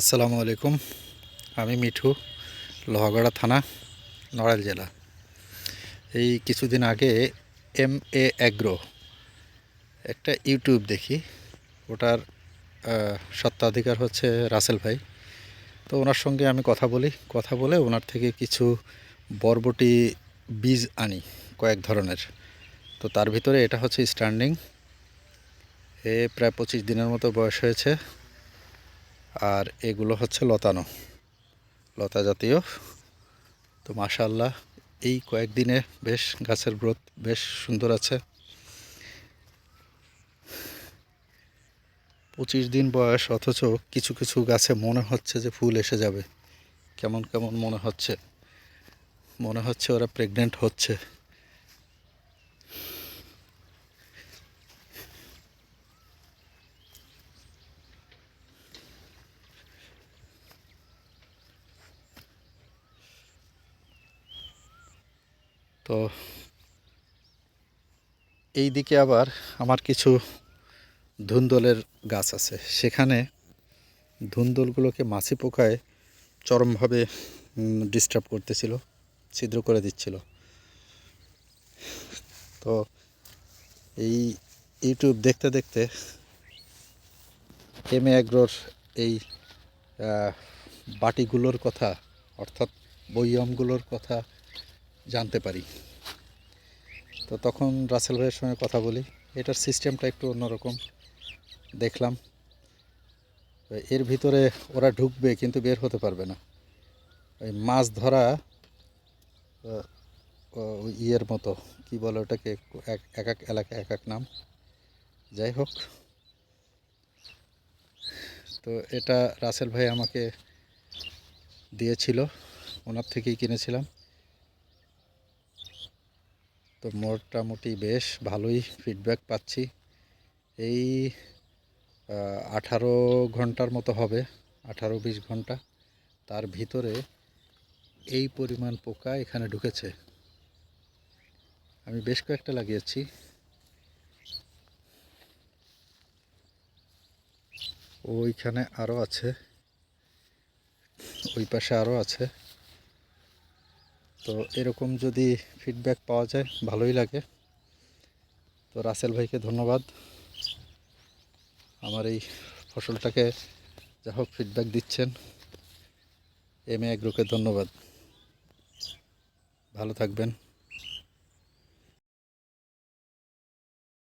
আসসালামু আলাইকুম। আমি মিঠু লোহাগড়া থানা নড়াইল জেলা। এই কিছুদিন আগে এম এ অ্যাগ্রো একটা ইউটিউব দেখি। ওটার আহ, স্বত্বাধিকার হচ্ছে রাসেল ভাই। তো ওনার সঙ্গে আমি কথা বলি। কথা বলে ওনার থেকে কিছু বরবটি বীজ আনি কয়েক ধরনের। তো তার ভিতরে এটা হচ্ছে স্ট্যান্ডিং এ প্রায় পঁচিশ দিনের মতো বয়স হয়েছে। আর এগুলো হচ্ছে লতানো। লতা জাতীয়। তো মাশাল্লাহ এই কয়েকদিনে বেশ গাছের গ্রোথ বেশ সুন্দর আছে। পঁচিশ দিন বয়স, অথচ কিছু কিছু গাছে মনে হচ্ছে যে ফুল এসে যাবে। কেমন কেমন মনে হচ্ছে? মনে হচ্ছে ওরা প্রেগনেন্ট হচ্ছে। তো এই দিকে আবার আমার কিছু ধুন্দলের গাছ আছে। সেখানে ধুন্দলগুলোকে মাছি পোকায় চরমভাবে ডিস্টার্ব করতেছিল, ছিদ্র করে দিচ্ছিল। তো এই ইউটিউব দেখতে দেখতে এম এ অ্যাগ্রোর এই বাটিগুলোর কথা, অর্থাৎ বইয়মগুলোর কথা জানতে পারি। তো তখন রাসেল ভাইয়ের সঙ্গে কথা বলি। এটার সিস্টেমটা একটু অন্যরকম। দেখলাম। এর ভিতরে ওরা ঢুকবে কিন্তু বের হতে পারবে না। ওই মাছ ধরা ইয়ের মতো, কি বলে ওটাকে, এক এক এলাকায় এক এক নাম। যাই হোক। তো এটা রাসেল ভাই আমাকে দিয়েছিল। ওনার থেকেই কিনেছিলাম। তো মোটামুটি বেশ ভালোই ফিডব্যাক পাচ্ছি। এই আঠারো ঘণ্টার মতো হবে, আঠারো বিশ ঘণ্টা। তার ভিতরে এই পরিমাণ পোকা এখানে ঢুকেছে। আমি বেশ কয়েকটা লাগিয়েছি। ওইখানে আরও আছে, ওই পাশে আরও আছে। তো এরকম যদি ফিডব্যাক পাওয়া যায়, ভালোই লাগে। তো রাসেল ভাইকে ধন্যবাদ। আমার এই ফসলটাকে যা হোক ফিডব্যাক দিচ্ছেন। এম এ অ্যাগ্রোকে ধন্যবাদ। ভালো থাকবেন।